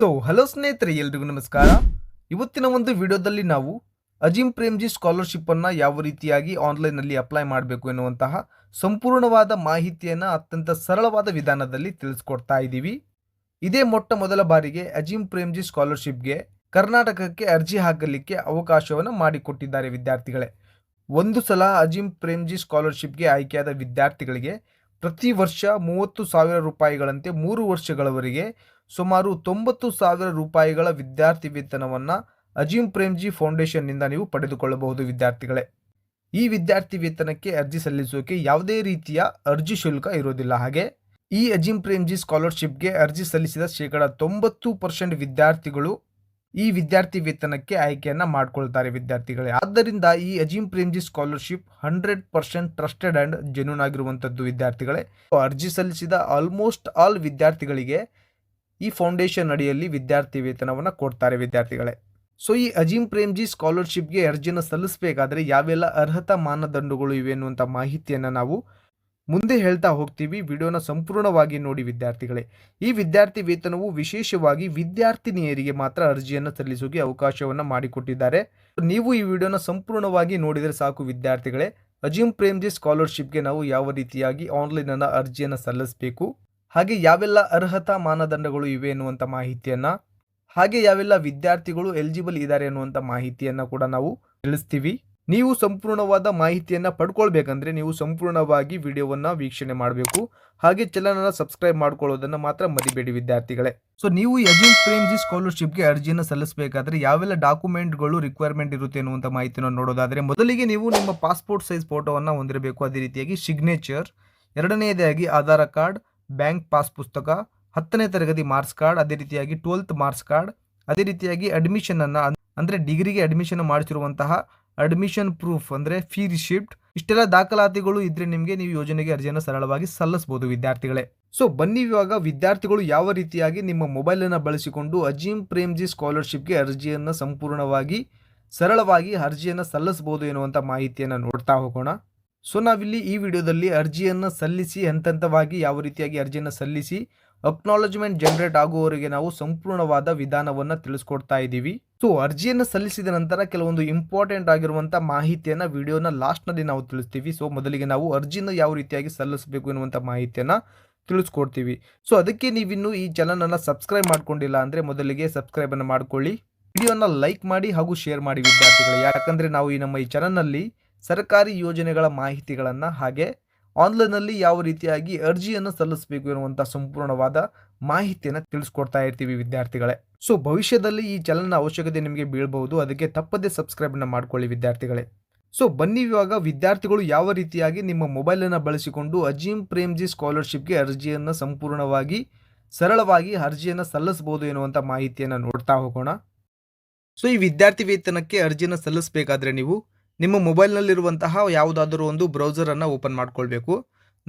So hello ಸ್ನೇಹಿತರೆ, ಎಲ್ರಿಗೂ ನಮಸ್ಕಾರ. ಇವತ್ತಿನ ಒಂದು ವಿಡಿಯೋದಲ್ಲಿ ನಾವು ಅಜಿಮ್ ಪ್ರೇಮ್ಜಿ ಸ್ಕಾಲರ್ಶಿಪ್ ಅನ್ನ ಯಾವ ರೀತಿಯಾಗಿ ಆನ್ಲೈನ್ ಅಲ್ಲಿ ಅಪ್ಲೈ ಮಾಡಬೇಕು ಎನ್ನುವಂತಹ ಸಂಪೂರ್ಣವಾದ ಮಾಹಿತಿಯನ್ನ ಅತ್ಯಂತ ಸರಳವಾದ ವಿಧಾನದಲ್ಲಿ ತಿಳಿಸ್ಕೊಡ್ತಾ ಇದ್ದೀವಿ. ಇದೇ ಮೊಟ್ಟ ಮೊದಲ ಬಾರಿಗೆ ಅಜಿಮ್ ಪ್ರೇಮ್ಜಿ ಸ್ಕಾಲರ್ಶಿಪ್ಗೆ ಕರ್ನಾಟಕಕ್ಕೆ ಅರ್ಜಿ ಹಾಕಲಿಕ್ಕೆ ಅವಕಾಶವನ್ನು ಮಾಡಿಕೊಟ್ಟಿದ್ದಾರೆ ವಿದ್ಯಾರ್ಥಿಗಳೇ. ಒಂದು ಸಲ ಅಜಿಮ್ ಪ್ರೇಮ್ಜಿ ಸ್ಕಾಲರ್ಶಿಪ್ಗೆ ಆಯ್ಕೆಯಾದ ವಿದ್ಯಾರ್ಥಿಗಳಿಗೆ ಪ್ರತಿ ವರ್ಷ ಮೂವತ್ತು ಸಾವಿರ ರೂಪಾಯಿಗಳಂತೆ ಮೂರು ವರ್ಷಗಳವರೆಗೆ ಸುಮಾರು ತೊಂಬತ್ತು ಸಾವಿರ ರೂಪಾಯಿಗಳ ವಿದ್ಯಾರ್ಥಿ ವೇತನವನ್ನು ಅಜೀಂ ಪ್ರೇಮ್ಜಿ ಫೌಂಡೇಶನ್ನಿಂದ ನೀವು ಪಡೆದುಕೊಳ್ಳಬಹುದು, ವಿದ್ಯಾರ್ಥಿಗಳೇ. ಈ ವಿದ್ಯಾರ್ಥಿ ವೇತನಕ್ಕೆ ಅರ್ಜಿ ಸಲ್ಲಿಸೋಕೆ ಯಾವುದೇ ರೀತಿಯ ಅರ್ಜಿ ಶುಲ್ಕ ಇರೋದಿಲ್ಲ ಹಾಗೆ, ಈ ಅಜೀಂ ಪ್ರೇಮ್ಜಿ ಸ್ಕಾಲರ್ಶಿಪ್ಗೆ ಅರ್ಜಿ ಸಲ್ಲಿಸಿದ ಶೇಕಡ ತೊಂಬತ್ತು ಪರ್ಸೆಂಟ್ ವಿದ್ಯಾರ್ಥಿಗಳು ಈ ವಿದ್ಯಾರ್ಥಿ ವೇತನಕ್ಕೆ ಆಯ್ಕೆಯನ್ನು ಮಾಡ್ಕೊಳ್ತಾರೆ, ವಿದ್ಯಾರ್ಥಿಗಳೇ. ಆದ್ದರಿಂದ ಈ Azim Premji scholarship hundred percent trusted and genuine ಆಗಿರುವಂಥದ್ದು, ವಿದ್ಯಾರ್ಥಿಗಳೇ. ಅರ್ಜಿ ಸಲ್ಲಿಸಿದ ಆಲ್ಮೋಸ್ಟ್ ಆಲ್ ವಿದ್ಯಾರ್ಥಿಗಳಿಗೆ ಈ ಫೌಂಡೇಶನ್ ಅಡಿಯಲ್ಲಿ ವಿದ್ಯಾರ್ಥಿ ವೇತನವನ್ನು ಕೊಡ್ತಾರೆ ವಿದ್ಯಾರ್ಥಿಗಳೇ. ಸೊ, ಈ ಅಜೀಮ್ ಪ್ರೇಮ್ಜಿ ಸ್ಕಾಲರ್ಶಿಪ್ಗೆ ಅರ್ಜಿಯನ್ನು ಸಲ್ಲಿಸಬೇಕಾದ್ರೆ ಯಾವೆಲ್ಲ ಅರ್ಹತಾ ಮಾನದಂಡಗಳು ಇವೆ ಅನ್ನುವಂಥ ಮಾಹಿತಿಯನ್ನು ನಾವು ಮುಂದೆ ಹೇಳ್ತಾ ಹೋಗ್ತೀವಿ. ವಿಡಿಯೋನ ಸಂಪೂರ್ಣವಾಗಿ ನೋಡಿ ವಿದ್ಯಾರ್ಥಿಗಳೇ. ಈ ವಿದ್ಯಾರ್ಥಿ ವೇತನವು ವಿಶೇಷವಾಗಿ ವಿದ್ಯಾರ್ಥಿನಿಯರಿಗೆ ಮಾತ್ರ ಅರ್ಜಿಯನ್ನು ಸಲ್ಲಿಸೋಕೆ ಅವಕಾಶವನ್ನು ಮಾಡಿಕೊಟ್ಟಿದ್ದಾರೆ. ನೀವು ಈ ವಿಡಿಯೋನ ಸಂಪೂರ್ಣವಾಗಿ ನೋಡಿದರೆ ಸಾಕು ವಿದ್ಯಾರ್ಥಿಗಳೇ. ಅಜೀಮ್ ಪ್ರೇಮ್ಜಿ ಸ್ಕಾಲರ್ಶಿಪ್ಗೆ ನಾವು ಯಾವ ರೀತಿಯಾಗಿ ಆನ್ಲೈನನ್ನು ಅರ್ಜಿಯನ್ನು ಸಲ್ಲಿಸಬೇಕು? ಹಾಗೆ ಯಾವೆಲ್ಲ ಅರ್ಹತಾ ಮಾನದಂಡಗಳು ಇವೆ ಎನ್ನುವಂಥ ಮಾಹಿತಿಯನ್ನು, ಹಾಗೆ ಯಾವೆಲ್ಲ ವಿದ್ಯಾರ್ಥಿಗಳು ಎಲಿಜಿಬಲ್ ಇದ್ದಾರೆ ಎನ್ನುವಂಥ ಮಾಹಿತಿಯನ್ನು ಕೂಡ ನಾವು ತಿಳಿಸ್ತೀವಿ. ನೀವು ಸಂಪೂರ್ಣವಾದ ಮಾಹಿತಿಯನ್ನು ಪಡ್ಕೊಳ್ಬೇಕಂದ್ರೆ ನೀವು ಸಂಪೂರ್ಣವಾಗಿ ವಿಡಿಯೋವನ್ನು ವೀಕ್ಷಣೆ ಮಾಡಬೇಕು. ಹಾಗೆ ಚಾನಲ್ನ ಸಬ್ಸ್ಕ್ರೈಬ್ ಮಾಡ್ಕೊಳ್ಳೋದನ್ನು ಮಾತ್ರ ಮರಿಬೇಡಿ ವಿದ್ಯಾರ್ಥಿಗಳೇ. ಸೊ ನೀವು ಯಜಿನ್ ಪ್ರೇಮ್ಜಿ ಸ್ಕಾಲರ್ಶಿಪ್ಗೆ ಅರ್ಜಿಯನ್ನು ಸಲ್ಲಿಸಬೇಕಾದ್ರೆ ಯಾವೆಲ್ಲ ಡಾಕ್ಯುಮೆಂಟ್ಗಳು ರಿಕ್ವೈರ್ಮೆಂಟ್ ಇರುತ್ತೆ ಅನ್ನುವಂಥ ಮಾಹಿತಿಯನ್ನು ನೋಡೋದಾದರೆ ಮೊದಲಿಗೆ ನೀವು ನಿಮ್ಮ ಪಾಸ್ಪೋರ್ಟ್ ಸೈಜ್ ಫೋಟೋವನ್ನು ಹೊಂದಿರಬೇಕು. ಅದೇ ರೀತಿಯಾಗಿ ಸಿಗ್ನೇಚರ್ ಎರಡನೆಯದಾಗಿ ಆಧಾರ್ ಕಾರ್ಡ್ ಬ್ಯಾಂಕ್ ಪಾಸ್ ಪುಸ್ತಕ, ಹತ್ತನೇ ತರಗತಿ ಮಾರ್ಕ್ಸ್ ಕಾರ್ಡ್, ಅದೇ ರೀತಿಯಾಗಿ ಟ್ವೆಲ್ತ್ ಮಾರ್ಕ್ಸ್ ಕಾರ್ಡ್, ಅದೇ ರೀತಿಯಾಗಿ ಅಡ್ಮಿಷನ್ ಅನ್ನ ಅಂದ್ರೆ ಡಿಗ್ರಿಗೆ ಅಡ್ಮಿಷನ್ ಮಾಡಿಸಿರುವಂತಹ ಅಡ್ಮಿಷನ್ ಪ್ರೂಫ್ ಅಂದ್ರೆ ಫೀ ರಿಸಿಪ್ಟ್ ಇಷ್ಟೆಲ್ಲ ದಾಖಲಾತಿಗಳು ಇದ್ರೆ ನಿಮಗೆ ನೀವು ಯೋಜನೆಗೆ ಅರ್ಜಿಯನ್ನು ಸರಳವಾಗಿ ಸಲ್ಲಿಸಬಹುದು ವಿದ್ಯಾರ್ಥಿಗಳೇ. ಸೊ ಬನ್ನಿ ಇವಾಗ ವಿದ್ಯಾರ್ಥಿಗಳು ಯಾವ ರೀತಿಯಾಗಿ ನಿಮ್ಮ ಮೊಬೈಲ್ ಅನ್ನು ಬಳಸಿಕೊಂಡು ಅಜೀಮ್ ಪ್ರೇಮ್ಜಿ ಸ್ಕಾಲರ್ಶಿಪ್ಗೆ ಅರ್ಜಿಯನ್ನು ಸಂಪೂರ್ಣವಾಗಿ, ಸರಳವಾಗಿ ಅರ್ಜಿಯನ್ನು ಸಲ್ಲಿಸಬಹುದು ಎನ್ನುವಂಥ ಮಾಹಿತಿಯನ್ನು ನೋಡ್ತಾ ಹೋಗೋಣ. ಸೊ ನಾವಿಲ್ಲಿ ಈ ವಿಡಿಯೋದಲ್ಲಿ ಅರ್ಜಿಯನ್ನು ಸಲ್ಲಿಸಿ ಹಂತ ಹಂತವಾಗಿ ಯಾವ ರೀತಿಯಾಗಿ ಅರ್ಜಿಯನ್ನು ಸಲ್ಲಿಸಿ ಅಕ್ನಾಲಜ್ಮೆಂಟ್ ಜನರೇಟ್ ಆಗುವವರಿಗೆ ನಾವು ಸಂಪೂರ್ಣವಾದ ವಿಧಾನವನ್ನು ತಿಳಿಸ್ಕೊಡ್ತಾ ಇದ್ದೀವಿ. ಸೊ ಅರ್ಜಿಯನ್ನು ಸಲ್ಲಿಸಿದ ನಂತರ ಕೆಲವೊಂದು ಇಂಪಾರ್ಟೆಂಟ್ ಆಗಿರುವಂಥ ಮಾಹಿತಿಯನ್ನು ವಿಡಿಯೋನ ಲಾಸ್ಟ್ನಲ್ಲಿ ನಾವು ತಿಳಿಸ್ತೀವಿ. ಸೊ ಮೊದಲಿಗೆ ನಾವು ಅರ್ಜಿಯನ್ನು ಯಾವ ರೀತಿಯಾಗಿ ಸಲ್ಲಿಸಬೇಕು ಎನ್ನುವಂಥ ಮಾಹಿತಿಯನ್ನು ತಿಳಿಸ್ಕೊಡ್ತೀವಿ. ಸೊ ಅದಕ್ಕೆ ನೀವಿನ್ನು ಈ ಚಾನಲನ್ನು ಸಬ್ಸ್ಕ್ರೈಬ್ ಮಾಡ್ಕೊಂಡಿಲ್ಲ ಅಂದರೆ ಮೊದಲಿಗೆ ಸಬ್ಸ್ಕ್ರೈಬನ್ನು ಮಾಡ್ಕೊಳ್ಳಿ. ವಿಡಿಯೋನ ಲೈಕ್ ಮಾಡಿ ಹಾಗೂ ಶೇರ್ ಮಾಡಿ ವಿದ್ಯಾರ್ಥಿಗಳು. ಯಾಕಂದರೆ ನಾವು ಈ ನಮ್ಮ ಈ ಚಾನಲ್ನಲ್ಲಿ ಸರ್ಕಾರಿ ಯೋಜನೆಗಳ ಮಾಹಿತಿಗಳನ್ನು ಹಾಗೆ ಆನ್ಲೈನಲ್ಲಿ ಯಾವ ರೀತಿಯಾಗಿ ಅರ್ಜಿಯನ್ನು ಸಲ್ಲಿಸಬೇಕು ಎನ್ನುವಂಥ ಸಂಪೂರ್ಣವಾದ ಮಾಹಿತಿಯನ್ನು ತಿಳಿಸ್ಕೊಡ್ತಾ ಇರ್ತೀವಿ ವಿದ್ಯಾರ್ಥಿಗಳೇ. ಸೊ, ಭವಿಷ್ಯದಲ್ಲಿ ಈ ಚಾನಲ್ನ ಅವಶ್ಯಕತೆ ನಿಮಗೆ ಬೀಳಬಹುದು. ಅದಕ್ಕೆ ತಪ್ಪದೇ ಸಬ್ಸ್ಕ್ರೈಬ್ನ ಮಾಡ್ಕೊಳ್ಳಿ ವಿದ್ಯಾರ್ಥಿಗಳೇ. ಸೊ, ಬನ್ನಿ ಇವಾಗ ವಿದ್ಯಾರ್ಥಿಗಳು ಯಾವ ರೀತಿಯಾಗಿ ನಿಮ್ಮ ಮೊಬೈಲನ್ನು ಬಳಸಿಕೊಂಡು ಅಜೀಮ್ ಪ್ರೇಮ್ಜಿ ಸ್ಕಾಲರ್ಶಿಪ್ಗೆ ಅರ್ಜಿಯನ್ನು ಸಂಪೂರ್ಣವಾಗಿ, ಸರಳವಾಗಿ ಅರ್ಜಿಯನ್ನು ಸಲ್ಲಿಸಬಹುದು ಎನ್ನುವಂಥ ಮಾಹಿತಿಯನ್ನು ನೋಡ್ತಾ ಹೋಗೋಣ. ಸೊ, ಈ ವಿದ್ಯಾರ್ಥಿ ವೇತನಕ್ಕೆ ಅರ್ಜಿಯನ್ನು ಸಲ್ಲಿಸಬೇಕಾದ್ರೆ ನೀವು ನಿಮ್ಮ ಮೊಬೈಲ್ನಲ್ಲಿರುವಂತಹ ಯಾವುದಾದರೂ ಒಂದು ಬ್ರೌಸರನ್ನು ಓಪನ್ ಮಾಡ್ಕೊಳ್ಬೇಕು.